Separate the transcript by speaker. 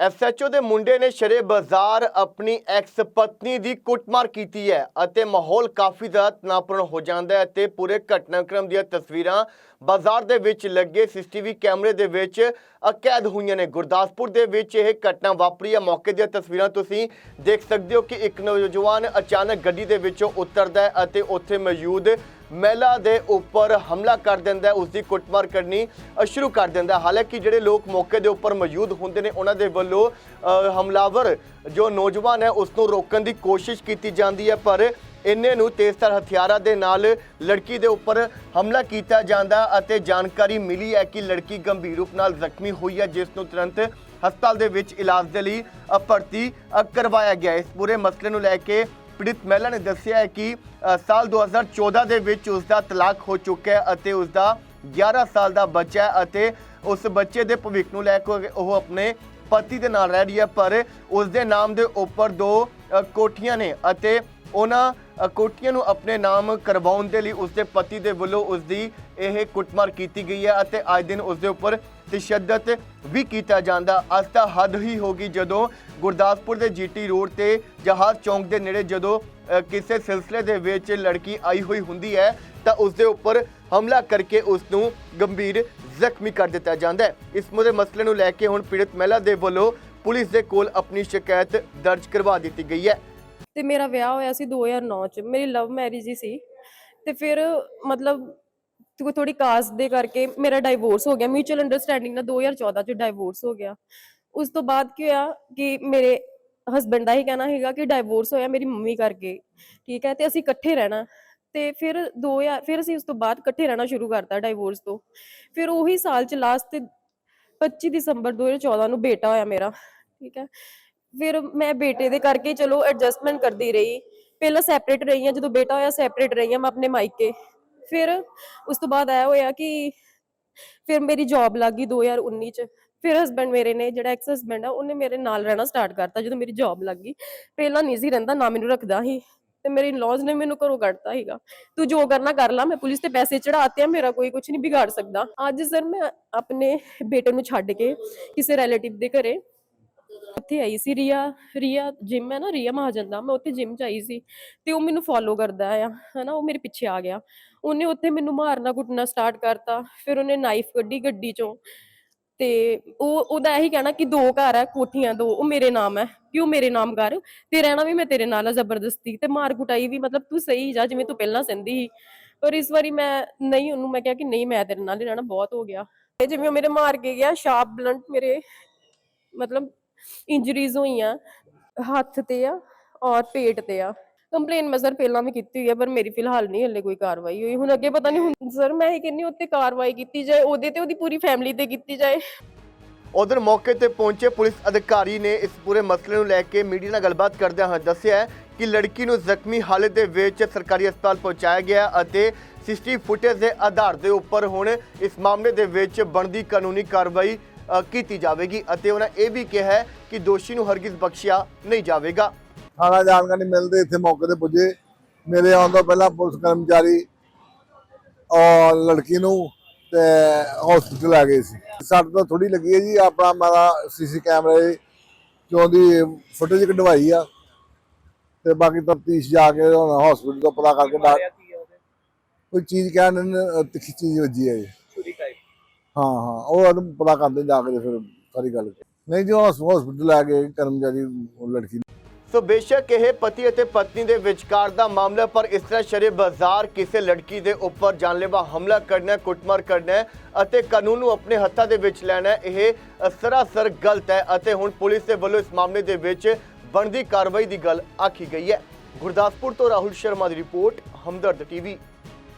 Speaker 1: SHO ਦੇ ਮੁੰਡੇ ਨੇ ਸ਼ਰੇ ਬਾਜ਼ਾਰ ਆਪਣੀ ਐਕਸ ਪਤਨੀ ਦੀ ਕੁੱਟਮਾਰ ਕੀਤੀ ਹੈ ਅਤੇ ਮਾਹੌਲ ਕਾਫੀ ਜ਼ਿਆਦਾ ਤਣਾਅਪੂਰਨ ਹੋ ਜਾਂਦਾ ਹੈ ਤੇ ਪੂਰੇ ਘਟਨਾਕ੍ਰਮ ਦੀਆਂ ਤਸਵੀਰਾਂ ਬਾਜ਼ਾਰ ਦੇ ਵਿੱਚ ਲੱਗੇ ਸੀਸੀਟੀਵੀ ਕੈਮਰੇ ਦੇ ਵਿੱਚ ਅ, ਕੈਦ ਹੋਈਆਂ ਨੇ। ਗੁਰਦਾਸਪੁਰ ਦੇ ਵਿੱਚ ਇਹ ਘਟਨਾ ਵਾਪਰੀ ਹੈ। ਮੌਕੇ ਦੀਆਂ ਤਸਵੀਰਾਂ ਤੁਸੀਂ ਦੇਖ ਸਕਦੇ ਹੋ ਕਿ ਇੱਕ ਨੌਜਵਾਨ ਅਚਾਨਕ ਗੱਡੀ ਦੇ ਵਿੱਚੋਂ ਉਤਰਦਾ ਹੈ ਅਤੇ ਉੱਥੇ ਮੌਜੂਦ ਮਹਿਲਾ ਦੇ ਉੱਪਰ ਹਮਲਾ ਕਰ ਦਿੰਦਾ ਹੈ, ਉਸ ਦੀ ਕੁੱਟਮਾਰ ਕਰਨੀ ਸ਼ੁਰੂ ਕਰ ਦਿੰਦਾ ਹਾਲਾਂਕਿ ਜਿਹੜੇ ਲੋਕ ਮੌਕੇ ਦੇ ਉੱਪਰ ਮੌਜੂਦ ਹੁੰਦੇ ਨੇ, ਉਹਨਾਂ ਦੇ ਵੱਲੋਂ ਹਮਲਾਵਰ ਜੋ ਨੌਜਵਾਨ ਹੈ, ਉਸ ਨੂੰ ਰੋਕਣ ਦੀ ਕੋਸ਼ਿਸ਼ ਕੀਤੀ ਜਾਂਦੀ ਹੈ, ਪਰ ਇੰਨੇ ਨੂੰ ਤੇਜ਼ਧਾਰ ਹਥਿਆਰਾਂ ਦੇ ਨਾਲ ਲੜਕੀ ਦੇ ਉੱਪਰ ਹਮਲਾ ਕੀਤਾ ਜਾਂਦਾ ਅਤੇ ਜਾਣਕਾਰੀ ਮਿਲੀ ਹੈ ਕਿ ਲੜਕੀ ਗੰਭੀਰ ਰੂਪ ਨਾਲ ਜ਼ਖਮੀ ਹੋਈ ਹੈ, ਜਿਸ ਨੂੰ ਤੁਰੰਤ ਹਸਪਤਾਲ ਦੇ ਵਿੱਚ ਇਲਾਜ ਦੇ ਲਈ ਭਰਤੀ ਕਰਵਾਇਆ ਗਿਆ ਇਸ ਪੂਰੇ ਮਸਲੇ ਨੂੰ ਲੈ ਕੇ ਪੀੜਿਤ ਮਹਿਲਾ ਨੇ ਦੱਸਿਆ ਹੈ ਕਿ ਅ, ਸਾਲ 2014 ਦੇ ਵਿੱਚ ਉਸ ਦਾ ਤਲਾਕ ਹੋ ਚੁੱਕਾ ਹੈ ਅਤੇ ਉਸ ਦਾ 11 ਸਾਲ ਦਾ ਬੱਚਾ ਹੈ ਅਤੇ ਉਸ ਬੱਚੇ ਦੇ ਭਵਿੱਖ ਨੂੰ ਲੈ ਕੇ ਉਹ ਆਪਣੇ ਪਤੀ ਦੇ ਨਾਲ ਰਹਿ ਰਹੀ ਹੈ ਪਰ ਉਸ ਦੇ ਨਾਮ ਦੇ ਉੱਪਰ ਦੋ ਕੋਠੀਆਂ ਨੇ ਅਤੇ ਉਹਨਾਂ ਅ, ਕੋਠੀਆਂ ਨੂੰ ਆਪਣੇ ਨਾਮ ਕਰਵਾਉਣ ਦੇ ਲਈ ਉਸਦੇ ਪਤੀ ਦੇ ਵੱਲੋਂ ਉਸ ਦੀ ਇਹ ਕੁੱਟਮਾਰ ਕੀਤੀ ਗਈ ਹੈ ਅਤੇ ਅੱਜ ਦਿਨ ਉਸ ਦੇ ਉੱਪਰ ਤਸ਼ੱਦਦ ਵੀ ਕੀਤਾ ਜਾਂਦਾ। ਅੱਜ ਤਾਂ ਹੱਦ ਹੀ ਹੋ ਗਈ ਜਦੋਂ ਗੁਰਦਾਸਪੁਰ ਦੇ ਜੀਟੀ ਰੋਡ ਤੇ ਜਹਾਜ਼ ਚੌਂਕ ਦੇ ਨੇੜੇ ਜਦੋਂ ਕਿਸੇ ਸਿਲਸਿਲੇ ਦੇ ਵਿੱਚ ਲੜਕੀ ਆਈ ਹੋਈ ਹੁੰਦੀ ਹੈ, ਤਾਂ ਉਸ ਦੇ ਉੱਪਰ ਹਮਲਾ ਕਰਕੇ ਉਸ ਨੂੰ ਗੰਭੀਰ ਜ਼ਖਮੀ ਕਰ ਦਿੱਤਾ ਜਾਂਦਾ ਹੈ। ਇਸ ਮੁੱਦੇ ਮਸਲੇ ਨੂੰ ਲੈ ਕੇ ਹੁਣ ਪੀੜਤ ਮਹਿਲਾ ਦੇ ਵੱਲੋਂ ਪੁਲਿਸ ਦੇ ਕੋਲ ਆਪਣੀ ਸ਼ਿਕਾਇਤ ਦਰਜ ਕਰਵਾ ਦਿੱਤੀ ਗਈ ਹੈ।
Speaker 2: ਤੇ ਮੇਰਾ ਵਿਆਹ ਹੋਇਆ ਸੀ 2009 ਚ। ਮੇਰੀ ਲਵ ਮੈਰਿਜ ਹੀ ਸੀ। ਤੇ ਫਿਰ ਮਤਲਬ ਥੋੜੀ ਕਾਸ ਦੇ ਕਰਕੇ ਮੇਰਾ ਡਾਈਵੋਰਸ ਹੋ ਗਿਆ ਮਿਊਚੁਅਲ ਅੰਡਰਸਟੈਂਡਿੰਗ ਨਾਲ 2014 ਚ ਡਾਈਵੋਰਸ ਹੋ ਗਿਆ। ਉਸ ਤੋਂ ਬਾਅਦ ਕੀ ਹੋਇਆ ਕਿ ਮੇਰੇ ਹਸਬੰਡ ਦਾ ਹੀ ਕਹਿਣਾ ਹੈਗਾ ਕਿ ਡਾਈਵੋਰਸ ਹੋਇਆ, ਮੇਰੀ ਮੰਮੀ ਕਰਕੇ ਠੀਕ ਹੈ, ਤੇ ਅਸੀਂ ਇਕੱਠੇ ਰਹਿਣਾ। ਤੇ ਫਿਰ 2000 ਫਿਰ ਅਸੀਂ ਉਸ ਤੋਂ ਬਾਅਦ ਇਕੱਠੇ ਰਹਿਣਾ ਸ਼ੁਰੂ ਕਰਤਾ ਡਾਈਵੋਰਸ ਤੋਂ। ਫਿਰ ਉਹੀ ਸਾਲ ਚ ਲਾਸਟ ਤੇ 25 ਦਸੰਬਰ 2014 ਨੂੰ ਬੇਟਾ ਹੋਇਆ ਮੇਰਾ, ਠੀਕ ਹੈ। ਫਿਰ ਮੈਂ ਬੇਟੇ ਦੇ ਕਰਕੇ ਚਲੋ ਐਡਜਸਟਮੈਂਟ ਕਰਦੀ ਰਹੀ। ਪਹਿਲਾਂ ਸੈਪਰੇਟ ਰਹੀ ਹਾਂ ਜਦੋਂ ਬੇਟਾ ਹੋਇਆ ਸੈਪਰੇਟ ਰਹੀ ਹਾਂ ਮੈਂ ਆਪਣੇ ਮਾਈਕੇ ਫਿਰ ਉਸ ਤੋਂ ਬਾਅਦ ਆਇਆ ਹੋਇਆ ਕਿ ਫਿਰ ਮੇਰੀ ਜੌਬ ਲੱਗ ਗਈ 2019 ਚ। ਫਿਰ ਹਸਬੰਡ ਮੇਰੇ ਨੇ, ਜਿਹੜਾ ਐਕਸ ਹਸਬੰਡ ਆ, ਉਹਨੇ ਮੇਰੇ ਨਾਲ ਰਹਿਣਾ ਸਟਾਰਟ ਕਰਤਾ ਜਦੋਂ ਮੇਰੀ ਜੌਬ ਲੱਗ ਪਹਿਲਾਂ ਨਹੀਂ ਸੀ ਰਹਿੰਦਾ, ਨਾ ਮੈਨੂੰ ਰੱਖਦਾ ਸੀ ਤੇ ਮੇਰੇ ਇਨ-ਲॉज ਨੇ ਮੈਨੂੰ ਘਰੋਂ ਕੱਢਤਾ ਸੀਗਾ। ਤੂੰ ਜੋ ਕਰਨਾ ਕਰ ਲੈ, ਮੈਂ ਪੁਲਿਸ ਤੇ ਪੈਸੇ ਚੜਾਤੇ ਆ, ਮੇਰਾ ਕੋਈ ਕੁਝ ਨਹੀਂ ਵਿਗਾੜ ਸਕਦਾ। ਅੱਜ ਸਰ ਮੈਂ ਆਪਣੇ ਬੇਟੇ ਨੂੰ ਛੱਡ ਕੇ ਕਿਸੇ ਰਿਲੇਟਿਵ ਦੇ ਘਰੇ ਉੱਥੇ ਆਈ ਸੀ ਰੀਆ ਰੀਆ ਜਿਮ ਹੈ ਨਾ, ਰੀਆ ਮਹਾਜਨ ਦਾ ਮੈਂ ਉੱਥੇ ਜਿਮ ਚ ਆਈ ਸੀ ਤੇ ਉਹ ਮੈਨੂੰ ਫੋਲੋ ਕਰਦਾ ਆ, ਹਨਾ, ਉਹ ਮੇਰੇ ਪਿੱਛੇ ਆ ਗਿਆ। ਉਹਨੇ ਉੱਥੇ ਮੈਨੂੰ ਮਾਰਨਾ ਕੁੱਟਣਾ ਸਟਾਰਟ ਕਰਤਾ, ਫਿਰ ਉਹਨੇ ਨਾਈਫ ਕੱਢੀ ਗੱਡੀ ਚੋਂ ਤੇ ਉਹ, ਉਹਦਾ ਇਹੀ ਕਹਿਣਾ ਕਿ ਦੋ ਘਰ ਆ, ਕੋਠੀਆਂ ਦੋ, ਉਹ ਮੇਰੇ ਨਾਮ ਹੈ, ਕਿ ਉਹ ਮੇਰੇ ਨਾਮ ਕਰ ਤੇ ਰਹਿਣਾ ਵੀ ਮੈਂ ਤੇਰੇ ਨਾਲ ਆ ਜ਼ਬਰਦਸਤੀ ਤੇ ਮਾਰ ਕੁਟਾਈ ਵੀ ਮਤਲਬ ਤੂੰ ਸਹੀ ਜਾ, ਜਿਵੇਂ ਤੂੰ ਪਹਿਲਾਂ ਸੰਦੀ ਸੀ। ਪਰ ਇਸ ਵਾਰੀ ਮੈਂ ਨਹੀਂ, ਉਹਨੂੰ ਮੈਂ ਕਿਹਾ ਕਿ ਨਹੀਂ, ਮੈਂ ਤੇਰੇ ਨਾਲ ਹੀ ਰਹਿਣਾ, ਬਹੁਤ ਹੋ ਗਿਆ। ਤੇ ਜਿਵੇਂ ਉਹ ਮੇਰੇ ਮਾਰ ਕੇ ਗਿਆ ਸ਼ਾਰਪ ਬਲੰਟ ਮੇਰੇ, ਮਤਲਬ ਇੰਜਰੀਜ਼ ਹੋਈਆਂ, ਹੱਥ ਤੇ ਆ ਔਰ ਪੇਟ ਤੇ ਆ। ਕੰਪਲੇਨ ਮੈਂ ਸਰ ਪਹਿਲਾਂ ਵੀ ਕੀਤੀ ਹੋਈ ਹੈ ਪਰ ਮੇਰੀ ਫਿਲਹਾਲ ਨਹੀਂ ਹੱਲੇ ਕੋਈ ਕਾਰਵਾਈ ਹੋਈ। ਹੁਣ ਅੱਗੇ ਪਤਾ ਨਹੀਂ ਹੁਣ ਸਰ ਮੈਂ ਇਹ ਕਹਿੰਨੀ ਉੱਤੇ ਕਾਰਵਾਈ ਕੀਤੀ ਜਾਏ, ਉਹਦੇ ਤੇ ਉਹਦੀ ਪੂਰੀ ਫੈਮਿਲੀ ਤੇ ਕੀਤੀ ਜਾਏ।
Speaker 1: ਉਧਰ ਮੌਕੇ ਤੇ ਪਹੁੰਚੇ ਪੁਲਿਸ ਅਧਿਕਾਰੀ ਨੇ ਇਸ ਪੂਰੇ ਮਸਲੇ ਨੂੰ ਲੈ ਕੇ ਮੀਡੀਆ ਨਾਲ ਗੱਲਬਾਤ ਕਰਦਿਆਂ ਹੋਇਆ ਦੱਸਿਆ ਕਿ ਲੜਕੀ ਨੂੰ ਜ਼ਖਮੀ ਹਾਲਤ ਦੇ ਵਿੱਚ ਸਰਕਾਰੀ ਹਸਪਤਾਲ ਪਹੁੰਚਾਇਆ ਗਿਆ ਅਤੇ ਸੀਸੀਟੀਵੀ ਫੁਟੇਜ ਦੇ ਆਧਾਰ ਦੇ ਉੱਪਰ ਹੁਣ ਇਸ ਮਾਮਲੇ ਦੇ ਵਿੱਚ ਬਣਦੀ ਕਾਨੂੰਨੀ ਕਾਰਵਾਈ ਕੀਤੀ ਜਾਵੇਗੀ ਅਤੇ ਉਹਨਾਂ ਇਹ ਵੀ ਕਿਹਾ ਹੈ ਕਿ ਦੋਸ਼ੀ ਨੂੰ ਹਰਗਿਜ਼ ਬਖਸ਼ਿਆ ਨਹੀਂ ਜਾਵੇਗਾ।
Speaker 3: ਥਾਣਾ ਜਾਣਕਾਰੀ ਮਿਲਦੇ, ਇੱਥੇ ਮੌਕੇ ਤੇ ਪੁੱਜੇ। ਮੇਰੇ ਆਉਣ ਤੋਂ ਪਹਿਲਾਂ ਪੁਲਿਸ ਕਰਮਚਾਰੀ ਔਰ ਲੜਕੀ ਨੂੰ ਤੇ ਹਸਪੀਟਲ ਆ ਗਏ ਸੀ। ਸੱਟ ਤੋਂ ਥੋੜੀ ਲੱਗੀ ਹੈ ਜੀ, ਆਪਣਾ ਮਾਰਾ ਸੀਸੀ ਕੈਮਰੇ ਚੋਂ ਦੀ ਫੁਟੇਜ ਕਢਵਾਈ ਆ। ਤੇ ਬਾਕੀ ਤਫਤੀਸ਼ ਜਾ ਕੇ ਹੁਣ ਹਸਪੀਟਲ ਤੋਂ ਪਤਾ ਕਰਕੇ ਕੋਈ ਚੀਜ਼ ਕਹਿਣ ਤਿੱਖੀ ਚੀਜ਼ ਵੱਜੀ ਹੈ ਜੀ। ਹਾਂ ਹਾਂ, ਉਹ ਉਹਨੂੰ ਪਤਾ ਕਰਦੇ ਜਾ ਕੇ ਤੇ ਫਿਰ ਸਾਰੀ ਗੱਲ ਨਹੀਂ ਜੀ ਹਸਪੀਟਲ ਆ ਗਏ, ਕਰਮਚਾਰੀ, ਉਹ ਲੜਕੀ
Speaker 1: ਸੋ ਬੇਸ਼ੱਕ ਇਹ ਪਤੀ ਅਤੇ ਪਤਨੀ ਦੇ ਵਿਚਕਾਰ ਦਾ ਮਾਮਲਾ ਪਰ ਇਸ ਤਰ੍ਹਾਂ ਸ਼ਰੇ ਬਾਜ਼ਾਰ ਕਿਸੇ ਲੜਕੀ ਦੇ ਉੱਪਰ ਜਾਨਲੇਵਾ ਹਮਲਾ ਕਰਨਾ ਕੁੱਟਮਾਰ ਕਰਨਾ ਅਤੇ ਕਾਨੂੰਨ ਨੂੰ ਆਪਣੇ ਹੱਥਾਂ ਦੇ ਵਿੱਚ ਲੈਣਾ ਇਹ ਸਰਾਸਰ ਗਲਤ ਹੈ ਅਤੇ ਹੁਣ ਪੁਲਿਸ ਦੇ ਵੱਲੋਂ ਇਸ ਮਾਮਲੇ ਦੇ ਵਿੱਚ ਬਣਦੀ ਕਾਰਵਾਈ ਦੀ ਗੱਲ ਆਖੀ ਗਈ ਹੈ। ਗੁਰਦਾਸਪੁਰ ਤੋਂ ਰਾਹੁਲ ਸ਼ਰਮਾ ਦੀ ਰਿਪੋਰਟ, ਹਮਦਰਦ ਟੀਵੀ।